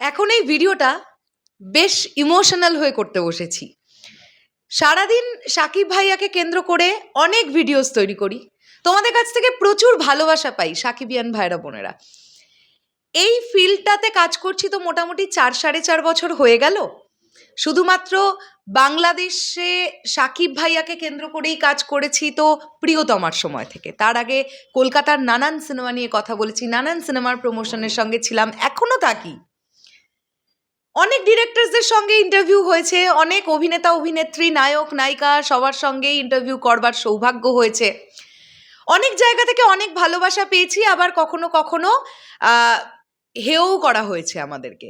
এখন এই ভিডিওটা বেশ ইমোশনাল হয়ে করতে বসেছি। সারাদিন সাকিব ভাইয়াকে কেন্দ্র করে অনেক ভিডিওস তৈরি করি। তোমাদের কাছ থেকে প্রচুর ভালোবাসা পাই সাকিবিয়ান ভাইরা বোনেরা। এই ফিল্ডটাতে কাজ করছি তো মোটামুটি চার, সাড়ে চার বছর হয়ে গেল। শুধুমাত্র বাংলাদেশে সাকিব ভাইয়াকে কেন্দ্র করেই কাজ করেছি তো প্রিয়তমার সময় থেকে। তার আগে কলকাতার নানান সিনেমা নিয়ে কথা বলেছি, নানান সিনেমার প্রমোশনের সঙ্গে ছিলাম এখনও থাকি। অনেক ডিরেক্টরসদের সঙ্গে ইন্টারভিউ হয়েছে, অনেক অভিনেতা, অভিনেত্রী, নায়ক, নায়িকা সবার সঙ্গেই ইন্টারভিউ করবার সৌভাগ্য হয়েছে। অনেক জায়গা থেকে অনেক ভালোবাসা পেয়েছি, আবার কখনো কখনো হেও করা হয়েছে আমাদেরকে।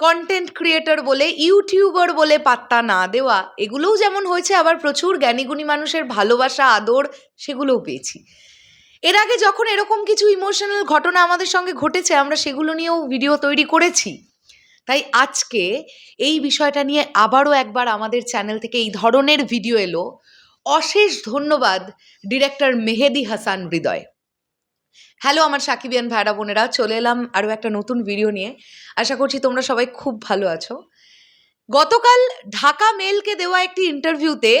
কন্টেন্ট ক্রিয়েটর বলে ইউটিউবার বলে পাত্তা না দেওয়া, এগুলোও যেমন হয়েছে, আবার প্রচুর জ্ঞানীগুণী মানুষের ভালোবাসা, আদর, সেগুলোও পেয়েছি। এর আগে যখন এরকম কিছু ইমোশনাল ঘটনা আমাদের সঙ্গে ঘটেছে, আমরা সেগুলো নিয়েও ভিডিও তৈরি করেছি। তাই আজকে এই বিষয়টা নিয়ে আবারও একবার আমাদের চ্যানেল থেকে এই ধরনের ভিডিও এলো। অশেষ ধন্যবাদ ডিরেক্টর মেহেদি হাসান হৃদয়। হ্যালো আমার সাকিবিয়ান ভাইরা বোনেরা, চলে এলাম আরও একটা নতুন ভিডিও নিয়ে। আশা করছি তোমরা সবাই খুব ভালো আছো। গতকাল ঢাকা মেলকে দেওয়া একটি ইন্টারভিউতে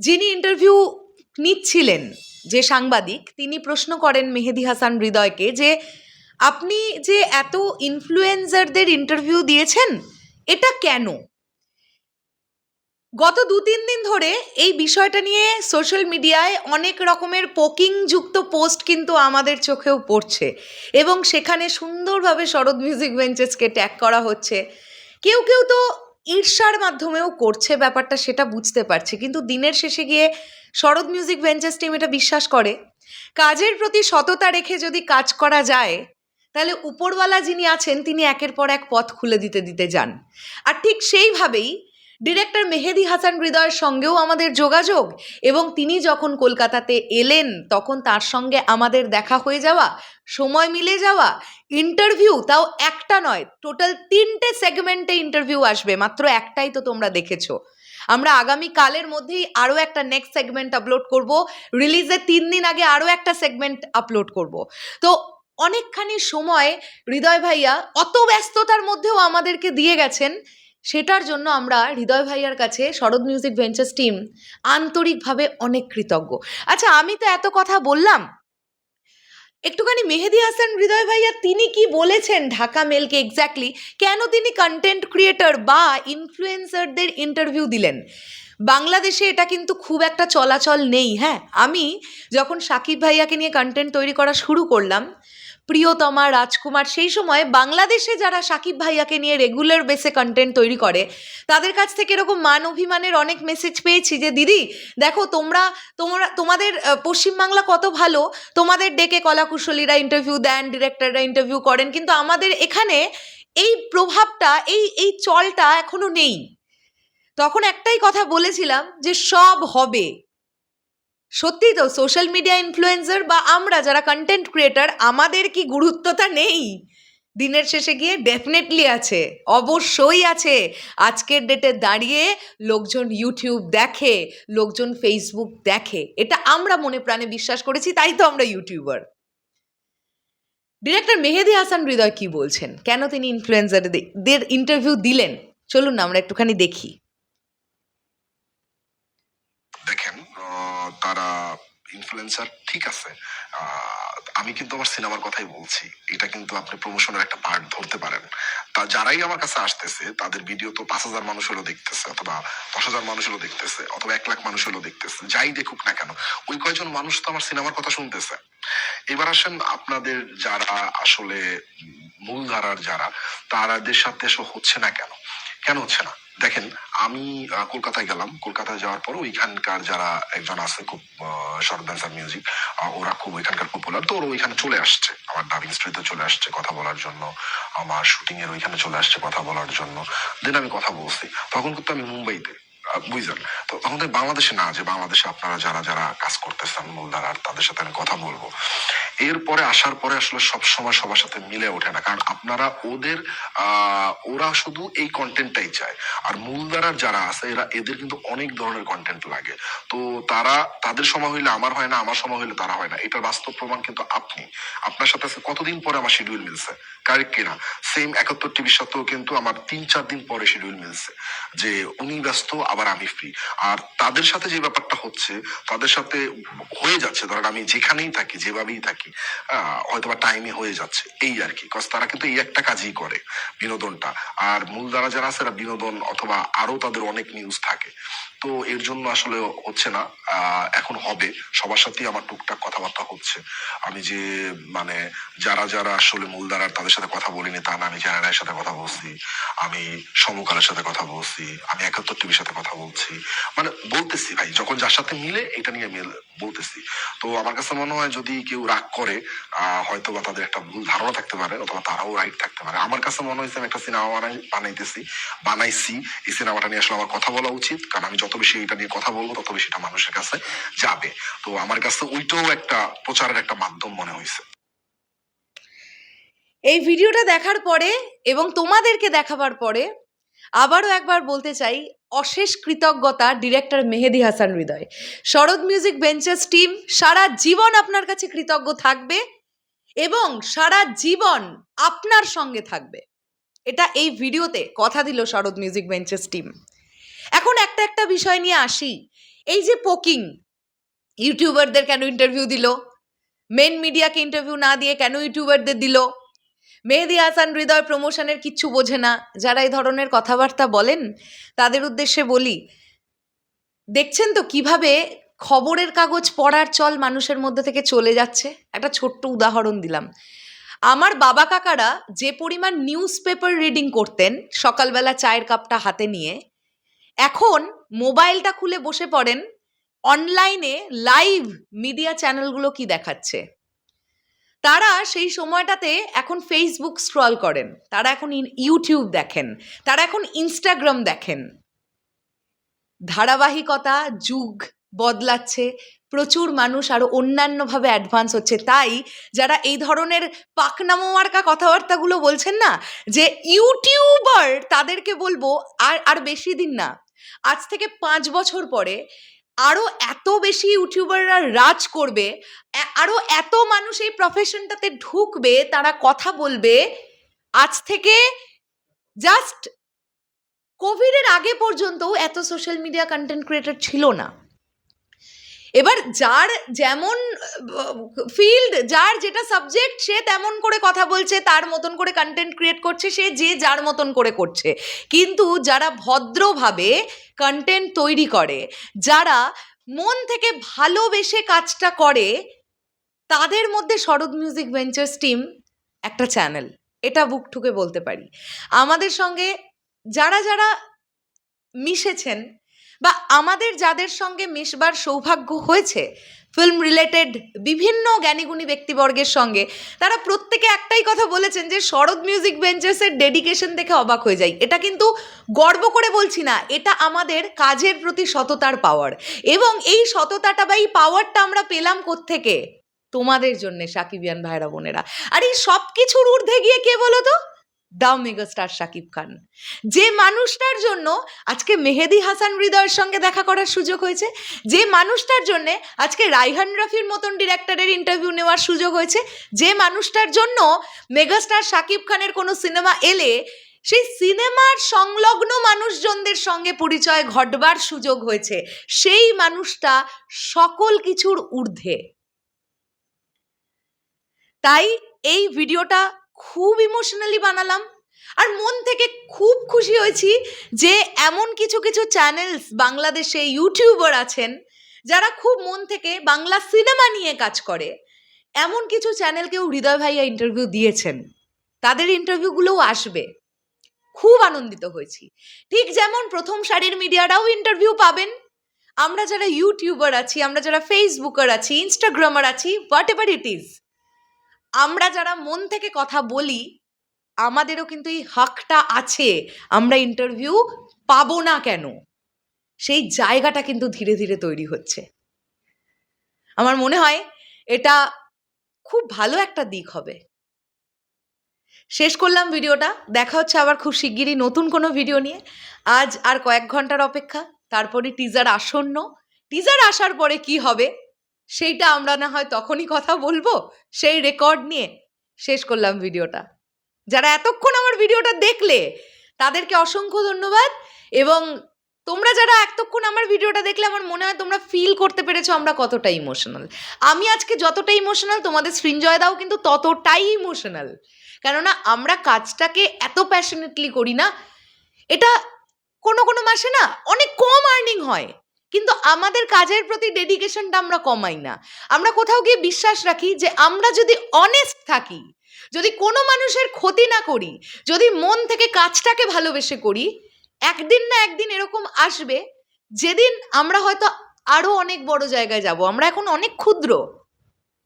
যিনি ইন্টারভিউ নিচ্ছিলেন যে সাংবাদিক, তিনি প্রশ্ন করেন মেহেদি হাসান হৃদয়কে যে আপনি যে এত ইনফ্লুয়েন্সারদের ইন্টারভিউ দিয়েছেন, এটা কেন? গত দু তিন দিন ধরে এই বিষয়টা নিয়ে সোশ্যাল মিডিয়ায় অনেক রকমের পোকিং যুক্ত পোস্ট কিন্তু আমাদের চোখেও পড়ছে এবং সেখানে সুন্দরভাবে শরৎ মিউজিক বেঞ্চেসকে ট্যাগ করা হচ্ছে। কেউ কেউ তো ঈর্ষার মাধ্যমেও করছে ব্যাপারটা, সেটা বুঝতে পারছে। কিন্তু দিনের শেষে গিয়ে শরৎ মিউজিক বেঞ্চেস টিম এটা বিশ্বাস করে। কাজের প্রতি সততা রেখে যদি কাজ করা যায় তাহলে উপরওয়ালা যিনি আছেন, তিনি একের পর এক পথ খুলে দিতে দিতে যান। আর ঠিক সেইভাবেই ডিরেক্টর মেহেদি হাসান হৃদয়ের সঙ্গেও আমাদের যোগাযোগ এবং তিনি যখন কলকাতাতে এলেন, তখন তার সঙ্গে আমাদের দেখা হয়ে যাওয়া, সময় মিলে যাওয়া ইন্টারভিউ তাও একটা নয় টোটাল তিনটে সেগমেন্টে ইন্টারভিউ আসবে, মাত্র একটাই তো তোমরা দেখেছ। আমরা আগামী কালের মধ্যেই আরও একটা নেক্সট সেগমেন্ট আপলোড করব রিলিজের তিন দিন আগে আরও একটা সেগমেন্ট আপলোড করব। তো অনেকখানি সময় হৃদয় ভাইয়া অত ব্যস্ততার মধ্যেও আমাদেরকে দিয়ে গেছেন, সেটার জন্য আমরা হৃদয় ভাইয়ার কাছে শরৎ মিউজিক ভেঞ্চার্স টিম আন্তরিকভাবে অনেক কৃতজ্ঞ। আচ্ছা আমি তো এত কথা বললাম। একটুখানি মেহেদি হাসান হৃদয় ভাইয়া, তিনি কি বলেছেন ঢাকা মেলকে এক্স্যাক্টলি কেন তিনি কন্টেন্ট ক্রিয়েটর বা ইনফ্লুয়েন্সারদের ইন্টারভিউ দিলেন? বাংলাদেশে এটা কিন্তু খুব একটা চলাচল নেই হ্যাঁ? আমি যখন সাকিব ভাইয়াকে নিয়ে কন্টেন্ট তৈরি করা শুরু করলাম প্রিয়তমা, রাজকুমার, সেই সময় বাংলাদেশে যারা সাকিব ভাইয়াকে নিয়ে রেগুলার বেসে কন্টেন্ট তৈরি করে, তাদের কাছ থেকে এরকম মান অভিমানের অনেক মেসেজ পেয়েছি যে, দিদি, দেখো তোমরা তোমরা, তোমাদের পশ্চিমবাংলা কত ভালো, তোমাদের ডেকে কলাকুশলীরা ইন্টারভিউ দেন ডিরেক্টররা ইন্টারভিউ করেন, কিন্তু আমাদের এখানে এই প্রভাবটা, এই এই চলটা এখনও নেই। তখন একটাই কথা বলেছিলাম যে, সব হবে। সত্যি তো সোশ্যাল মিডিয়া ইনফ্লুয়েন্সার বা আমরা যারা কন্টেন্ট ক্রিয়েটার আমাদের কি গুরুত্বতা নেই? দিনের শেষে গিয়ে ডেফিনেটলি আছে, অবশ্যই আছে। আজকের ডেটে দাঁড়িয়ে লোকজন ইউটিউব দেখে, লোকজন ফেসবুক দেখে, এটা আমরা মনে প্রাণে বিশ্বাস করেছি, তাই তো আমরা ইউটিউবার ডিরেক্টর মেহেদি হাসান হৃদয় কি বলছেন? কেন তিনি ইনফ্লুয়েন্সারদের ইন্টারভিউ দিলেন? চলুন না, আমরা একটুখানি দেখি দেখেন আহ, তারা ইনফ্লুয়েন্সার ঠিক আছে। আমি কিন্তু আমার সিনেমার কথাই বলছি। এটা কিন্তু আপনি প্রমোশনের একটা পার্ট ধরতে পারেন। তা যারাই আমার কাছে আসতেছে, তাদের ভিডিও তো পাঁচ হাজার মানুষ হলো দেখতেছে, অথবা দশ হাজার মানুষ হলো দেখতেছে, অথবা এক লাখ মানুষ হলো দেখতেছে, যাই দেখুক না কেন, ওই কয়জন মানুষ তো আমার সিনেমার কথা শুনতেছে। এবার আসেন আপনাদের যারা আসলে মূলধারার যারা, তারাদের সাথে হচ্ছে না কেন? কেন হচ্ছে না? দেখেন, আমি কলকাতায় গেলাম। কলকাতায় যাওয়ার পর ওইখানকার যারা একজন আছে, খুব শর্ট ডান্সার মিউজিক ওরা খুব ওইখানকার পপুলার তো ওরা ওইখানে চলে আসছে। আমার ডাবিং স্টুডিওতে চলে আসছে কথা বলার জন্য। আমার শুটিং এর ওইখানে চলে আসছে কথা বলার জন্য। দেন আমি কথা বলছি। তখন কিন্তু আমি মুম্বাইতে বুঝলেন? তো তখন তো আমি বাংলাদেশে না, যে বাংলাদেশে আপনারা যারা যারা কাজ করতেছেন, মূলধারার, তাদের সাথে আমি কথা বলব। এরপরে আসার পরে আসলে সব সময় সবার সাথে মিলে ওঠে না। কারণ আপনারা ওদের ওরা শুধু এই কন্টেন্টটাই চায়। আর মূলধারার যারা আছে, এরা, এদের কিন্তু অনেক ধরনের কন্টেন্ট লাগে। তো তারা, তাদের সময় হইলে আমার হয় না, আমার সময় হইলে তারা হয় না। এটার বাস্তব প্রমাণ কিন্তু আপনি। আপনার সাথে আজকে কতদিন পরে আমার শিডিউল মিলছে? কারেক্ট কিনা? সেম একাত্তর টিভির সাথেও কিন্তু আমার তিন, চার দিন পরে শিডিউল মিলছে। যে উনি ব্যস্ত, আবার আমি ফ্রি আর তাদের সাথে যে ব্যাপারটা হচ্ছে, তাদের সাথে হয়ে যাচ্ছে। ধরেন আমি যেখানেই থাকি, যেভাবেই থাকি আহ, হয়তো বা টাইমে হয়ে যাচ্ছে। এই আর কি কজ তারা কিন্তু এই একটা কাজই করে বিনোদনটা। আর মূল দ্বারা যারা আছে বিনোদন অথবা আরও তাদের অনেক নিউজ থাকে। তো এর জন্য আসলে হচ্ছে না এখন হবে। সবার সাথেই আমার টুকটাক কথাবার্তা হচ্ছে। আমি যে মানে যারা যারা আসলে মূলধারার তাদের সাথে কথা বলিনি তা না আমি জানানের সাথে কথা বলছি। আমি সমকালের সাথে কথা বলছি। আমি একাত্তর টিভির সাথে কথা বলছি। মানে বলতেছি ভাই যখন যার সাথে মিলে এটা নিয়ে মিল বলতেছি। তো আমার কাছে মনে হয় যদি কেউ রাগ করে হয়তো বা তাদের একটা ভুল ধারণা থাকতে পারে অথবা তারাও রাইট থাকতে পারে। আমার কাছে মনে হয়েছে আমি একটা সিনেমা বানাই, বানাইতেছি, বানাইছি। এই সিনেমাটা নিয়ে আসলে আমার কথা বলা উচিত, কারণ আমি যত বেশি এটা নিয়ে কথা বলব, তত বেশি এটা মানুষের কাছে যাবে। তো আমার কাছে ওইটাও একটা প্রচারের একটা মাধ্যম মনে হয়েছে। এই ভিডিওটা দেখার পরে এবং তোমাদেরকে দেখাবার পরে আবারও একবার বলতে চাই, অশেষ কৃতজ্ঞতা ডিরেক্টর মেহেদি হাসান হৃদয়। শরৎ মিউজিক বেঞ্চেস টিম, সারা জীবন আপনার কাছে কৃতজ্ঞ থাকবে এবং সারা জীবন আপনার সঙ্গে থাকবে। এটা এই ভিডিওতে কথা দিল শরৎ মিউজিক বেঞ্চেস টিম। এখন একটা একটা বিষয় নিয়ে আসি। এই যে পোকিং, ইউটিউবারদের কেন ইন্টারভিউ দিল? মেন মিডিয়াকে ইন্টারভিউ না দিয়ে কেন ইউটিউবারদের দিল? মেহেদি হাসান হৃদয় প্রমোশনের কিচ্ছু বোঝে না। যারা এই ধরনের কথাবার্তা বলেন, তাদের উদ্দেশ্যে বলি, দেখছেন তো কীভাবে খবরের কাগজ পড়ার চল মানুষের মধ্যে থেকে চলে যাচ্ছে? একটা ছোট্ট উদাহরণ দিলাম। আমার বাবা কাকারা যে পরিমাণ নিউজ পেপার রিডিং করতেন সকালবেলা চায়ের কাপটা হাতে নিয়ে, এখন মোবাইলটা খুলে বসে পড়েন অনলাইনে লাইভ মিডিয়া চ্যানেলগুলো কি দেখাচ্ছে? তারা সেই সময়টাতে এখন ফেসবুক স্ক্রল করেন। তারা এখন ইউটিউব দেখেন। তারা এখন ইনস্টাগ্রাম দেখেন। ধারাবাহিকতা, যুগ বদলাচ্ছে। প্রচুর মানুষ আরও অন্যান্যভাবে অ্যাডভান্স হচ্ছে। তাই যারা এই ধরনের পাকনামো মার্কা কথাবার্তাগুলো বলছেন না, যে ইউটিউবার তাদেরকে বলব আর আর বেশি দিন না। আজ থেকে পাঁচ বছর পরে আরও এত বেশি ইউটিউবাররা রাজ করবে আরও আরও এত মানুষ এই প্রফেশনটাতে ঢুকবে, তারা কথা বলবে। আজ থেকে জাস্ট কোভিডের আগে পর্যন্ত এত সোশ্যাল মিডিয়া কন্টেন্ট ক্রিয়েটর ছিল না। এবার যার যেমন ফিল্ড যার যেটা সাবজেক্ট সে তেমন করে কথা বলছে, তার মতন করে কন্টেন্ট ক্রিয়েট করছে, সে যে যার মতন করে করছে। কিন্তু যারা ভদ্রভাবে কন্টেন্ট তৈরি করে, যারা মন থেকে ভালোবেসে কাজটা করে, তাদের মধ্যে শরৎ মিউজিক ভেঞ্চার্স টিম একটা চ্যানেল এটা বুক ঠুকে বলতে পারি। আমাদের সঙ্গে যারা যারা মিশেছেন বা আমাদের যাদের সঙ্গে মিশবার সৌভাগ্য হয়েছে ফিল্ম রিলেটেড বিভিন্ন জ্ঞানীগুণী ব্যক্তিবর্গের সঙ্গে, তারা প্রত্যেকে একটাই কথা বলেছেন যে শরৎ মিউজিক বেঞ্চেসের ডেডিকেশন দেখে অবাক হয়ে যায় এটা কিন্তু গর্ব করে বলছি না, এটা আমাদের কাজের প্রতি সততার পাওয়ার এবং এই সততাটা বা এই পাওয়ারটা আমরা পেলাম কোত্থেকে? তোমাদের জন্য সাকিবিয়ান ভাইরা বোনেরা। আর এই সব কিছুর ঊর্ধ্বে গিয়ে কে বলো তো? দাও মেগাস্টার শাকিব খান। যে মানুষটার জন্য আজকে মেহেদি হাসান হৃদয়ের সঙ্গে দেখা করার সুযোগ হয়েছে, যে মানুষটার জন্য আজকে রাইহান রফির মতন ডিরেক্টরের ইন্টারভিউ নেওয়ার সুযোগ হয়েছে, যে মানুষটার জন্য মেগাস্টার শাকিব খানের কোনো সিনেমা এলে সেই সিনেমার সংলগ্ন মানুষজনদের সঙ্গে পরিচয় ঘটবার সুযোগ হয়েছে। সেই মানুষটা সকল কিছুর ঊর্ধ্বে। তাই এই ভিডিওটা খুব ইমোশনালি বানালাম। আর মন থেকে খুব খুশি হয়েছি যে এমন কিছু কিছু চ্যানেলস বাংলাদেশে ইউটিউবার আছেন, যারা খুব মন থেকে বাংলা সিনেমা নিয়ে কাজ করে। এমন কিছু চ্যানেলকেও হৃদয় ভাইয়া ইন্টারভিউ দিয়েছেন। তাদের ইন্টারভিউগুলোও আসবে। খুব আনন্দিত হয়েছি। ঠিক যেমন প্রথম সারির মিডিয়ারাও ইন্টারভিউ পাবেন। আমরা যারা ইউটিউবার আছি, আমরা যারা ফেসবুকার আছি ইনস্টাগ্রামার আছি হোয়াট এভার ইট ইজ আমরা যারা মন থেকে কথা বলি, আমাদেরও কিন্তু এই হাকটা আছে। আমরা ইন্টারভিউ পাবো না কেন? সেই জায়গাটা কিন্তু ধীরে ধীরে তৈরি হচ্ছে। আমার মনে হয় এটা খুব ভালো একটা দিক হবে। শেষ করলাম ভিডিওটা। দেখা হচ্ছে আবার খুব শিগগিরই নতুন কোনো ভিডিও নিয়ে। আজ আর কয়েক ঘণ্টার অপেক্ষা। তারপরে টিজার আসন্ন। টিজার আসার পরে কি হবে? সেইটা আমরা না হয় তখনই কথা বলব, সেই রেকর্ড নিয়ে শেষ করলাম ভিডিওটা। যারা এতক্ষণ আমার ভিডিওটা দেখলে, তাদেরকে অসংখ্য ধন্যবাদ এবং তোমরা যারা এতক্ষণ আমার ভিডিওটা দেখলে, আমার মনে হয় তোমরা ফিল করতে পেরেছ আমরা কতটা ইমোশনাল আমি আজকে যতটা ইমোশনাল তোমাদের সৃঞ্জয় দাও কিন্তু ততটাই ইমোশনাল কেননা আমরা কাজটাকে এত প্যাশনেটলি করি না, এটা কোনো কোনো মাসে না, অনেক কম আর্নিং হয়। কিন্তু আমাদের কাজের প্রতি ডেডিকেশনটা আমরা কমাই না। আমরা কোথাও গিয়ে বিশ্বাস রাখি যে আমরা যদি অনেস্ট থাকি, যদি কোনো মানুষের ক্ষতি না করি, যদি মন থেকে কাজটাকে ভালোবেসে করি, একদিন না একদিন এরকম আসবে যেদিন আমরা হয়তো আরও অনেক বড় জায়গায় যাব। আমরা এখন অনেক ক্ষুদ্র।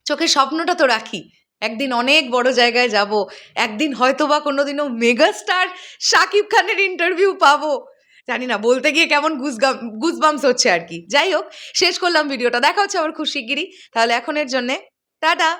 চোখে স্বপ্নটা তো রাখি। একদিন অনেক বড় জায়গায় যাব, একদিন হয়তো বা কোনোদিনও মেগাস্টার শাকিব খানের ইন্টারভিউ পাবো। জানি না বলতে গিয়ে কেমন গুজগাম, গুজবামস হচ্ছে আর কি। যাই হোক, শেষ করলাম ভিডিওটা। দেখা হচ্ছে আবার খুব শিগগিরই। তাহলে এখনের জন্যে, টাটা!